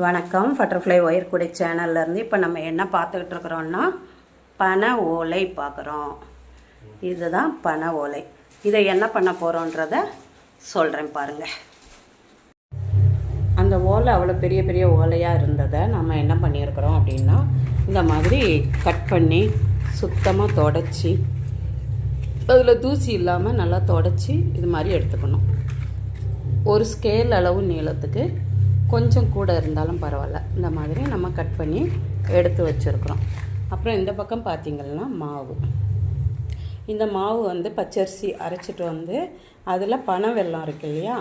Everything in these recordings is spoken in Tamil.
வணக்கம். பட்டர்ஃப்ளை ஒயர் குடை சேனல்லேருந்து இப்போ நம்ம என்ன பார்த்துக்கிட்டு இருக்கிறோம்னா பனை ஓலை பார்க்குறோம். இதுதான் பனை ஓலை. இதை என்ன பண்ண போகிறோன்றத சொல்கிறேன் பாருங்கள் அந்த ஓலை அவ்வளோ பெரிய பெரிய ஓலையாக இருந்ததை நம்ம என்ன பண்ணியிருக்கிறோம் அப்படின்னா இந்த மாதிரி கட் பண்ணி சுத்தமாக தொடச்சி அதில் தூசி இல்லாமல் நல்லா தொடச்சி இது மாதிரி எடுத்துக்கணும். ஒரு ஸ்கேல் அளவு நீளத்துக்கு கொஞ்சம் கூட இருந்தாலும் பரவாயில்ல. இந்த மாதிரி நம்ம கட் பண்ணி எடுத்து வச்சுருக்குறோம். அப்புறம் இந்த பக்கம் பார்த்திங்கன்னா மாவு. இந்த மாவு வந்து பச்சரிசி அரைச்சிட்டு வந்து அதில் பனை வெல்லம் இருக்கு இல்லையா?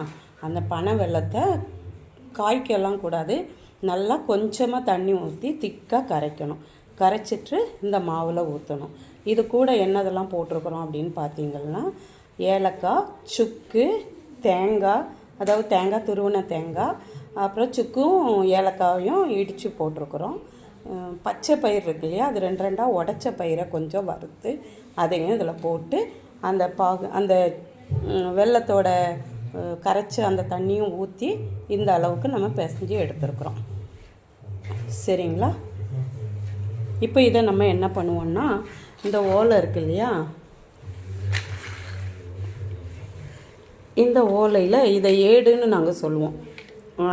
அந்த பனை வெல்லத்தை காய்க்கெல்லாம் கூடாது. நல்லா கொஞ்சமாக தண்ணி ஊற்றி திக்காக கரைக்கணும். கரைச்சிட்டு இந்த மாவில் ஊற்றணும் இது கூட என்னதெல்லாம் போட்டிருக்கிறோம் அப்படின்னு பார்த்திங்கன்னா ஏலக்காய் சுக்கு தேங்காய் அதாவது தேங்காய் துருவின தேங்காய் அப்புறம் சுக்கும் ஏலக்காயும் இடித்து போட்டிருக்குறோம். பச்சை பயிர் இருக்கு இல்லையா? அது ரெண்டு ரெண்டாக உடச்ச பயிரை கொஞ்சம் வறுத்து அதையும் இதில் போட்டு அந்த பாகு அந்த வெள்ளத்தோட வெல்லத்தோட அந்த தண்ணியும் ஊற்றி இந்த அளவுக்கு நம்ம பிசைஞ்சு எடுத்துருக்குறோம். சரிங்களா? இப்போ இதை நம்ம என்ன பண்ணுவோம்னா இந்த ஓலை இருக்கு இல்லையா? இந்த ஓலையில் இதை ஏடுன்னு நாங்கள் சொல்லுவோம்.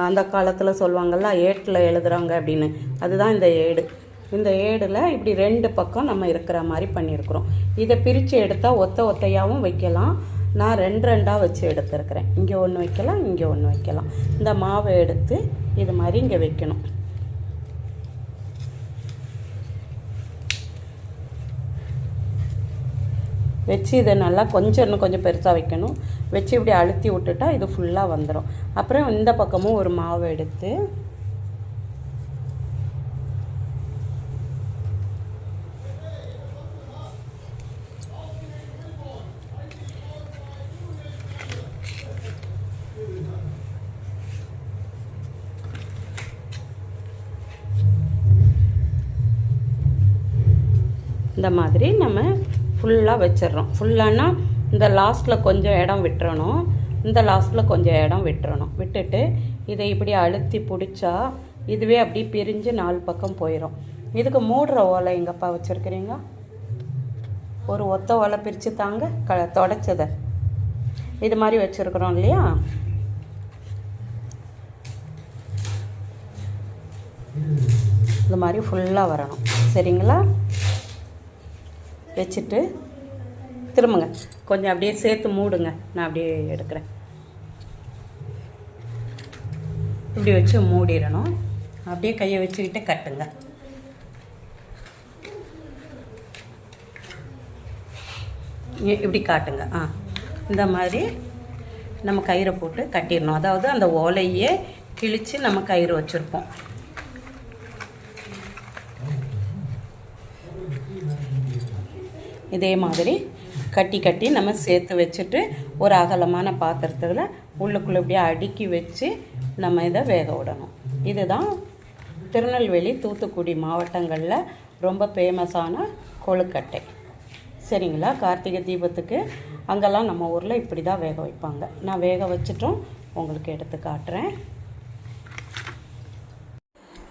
அந்த காலத்தில் சொல்லுவாங்கள்ல ஏட்டில் எழுதுறாங்க அப்படின்னு. அதுதான் இந்த ஏடு. இந்த ஏடில் இப்படி ரெண்டு பக்கம் நம்ம இருக்கிற மாதிரி பண்ணியிருக்கிறோம். இதை பிரித்து எடுத்தால் ஒத்த ஒத்தையாகவும் வைக்கலாம். நான் ரெண்டு ரெண்டாக வச்சு எடுத்துருக்கிறேன். இங்கே ஒன்று வைக்கலாம் இங்கே ஒன்று வைக்கலாம். இந்த மாவை எடுத்து இது மாதிரி இங்கே வைக்கணும். வச்சு இதை நல்லா கொஞ்சம் இன்னும் கொஞ்சம் பெருசாக வைக்கணும். வச்சு இப்படி அழுத்தி விட்டுட்டா இது ஃபுல்லாக வந்துடும் அப்புறம் இந்த பக்கமும் ஒரு மாவு எடுத்து இந்த மாதிரி நம்ம ஃபுல்லாக வச்சிடுறோம். ஃபுல்லானா இந்த லாஸ்ட்டில் கொஞ்சம் இடம் விட்டுறணும். இந்த லாஸ்ட்டில் கொஞ்சம் இடம் விட்டுறணும். விட்டுட்டு இதை இப்படி அழுத்தி பிடிச்சா இதுவே அப்படி பிரிஞ்சு நாலு பக்கம் போயிடும் இதுக்கு மூடுற ஓலை எங்கப்பா வச்சுருக்கிறீங்க? ஒரு ஒத்த ஓலை பிரித்து தாங்க க தொடச்சதை. இது மாதிரி வச்சுருக்குறோம் இல்லையா? இது மாதிரி ஃபுல்லாக வரணும். சரிங்களா? வச்சுட்டு திரும்புங்க. கொஞ்சம் அப்படியே சேர்த்து மூடுங்க. நான் அப்படியே எடுக்கிறேன். இப்படி வச்சு மூடிடணும். அப்படியே கையை வச்சுக்கிட்டு கட்டுங்க. இ- இப்படி காட்டுங்க. ஆ. இந்த மாதிரி நம்ம கயிறை போட்டு கட்டிடணும். அதாவது அந்த ஓலையே கிழித்து நம்ம கயிறு வச்சுருப்போம். இதே மாதிரி கட்டி கட்டி நம்ம சேர்த்து வச்சுட்டு ஒரு அகலமான பாத்திரத்தில் உள்ளுக்குள்ளே இப்படியே அடுக்கி வச்சு நம்ம இதை வேக விடணும். இதுதான் திருநெல்வேலி தூத்துக்குடி மாவட்டங்களில் ரொம்ப ஃபேமஸான கொழுக்கட்டை. சரிங்களா? கார்த்திகை தீபத்துக்கு அங்கெல்லாம் நம்ம ஊரில் இப்படி தான் வேக வைப்பாங்க. நான் வேக வச்சுட்டும் உங்களுக்கு எடுத்து காட்டுறேன்.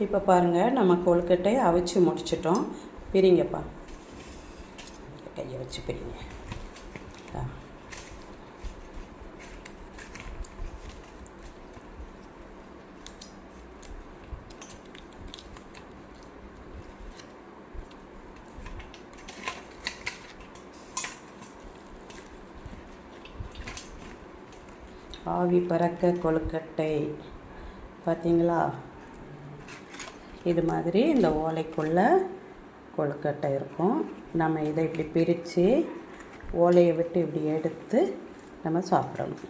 இப்போ பாருங்கள் நம்ம கொழுக்கட்டையை அவிச்சு முடிச்சிட்டோம். பிரிங்கப்பா. கையை வச்சு பிரிங்க. ஆ. ஆவி பறக்க கொழுக்கட்டை. பார்த்தீங்களா இது மாதிரி இந்த ஓலைக்குள்ளே கொழுக்கட்டை இருக்கும். நம்ம இதை இப்படி பிரித்து ஓலையை விட்டு இப்படி எடுத்து நம்ம சாப்பிடணும்.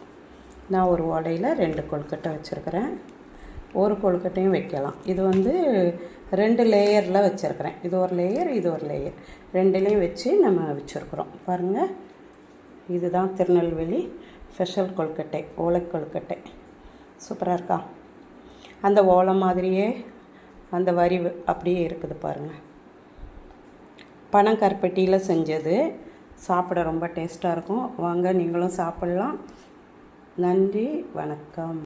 நான் ஒரு ஓலையில் ரெண்டு கொழுக்கட்டை வச்சுருக்கிறேன். ஒரு கொழுக்கட்டையும் வைக்கலாம். இது வந்து ரெண்டு லேயரில் வச்சுருக்கிறேன். இது ஒரு லேயர் இது ஒரு லேயர். ரெண்டுலேயும் வச்சு நம்ம வச்சுருக்குறோம். பாருங்கள் இதுதான் திருநெல்வேலி ஸ்பெஷல் கொழுக்கட்டை ஓலை கொழுக்கட்டை. சூப்பராக இருக்கா? அந்த ஓலை மாதிரியே அந்த வரி அப்படியே இருக்குது பாருங்கள் பனங்கருப்பட்டியில் செஞ்சது. சாப்பிட ரொம்ப டேஸ்ட்டாக இருக்கும். வாங்க நீங்களும் சாப்பிட்லாம். நன்றி வணக்கம்.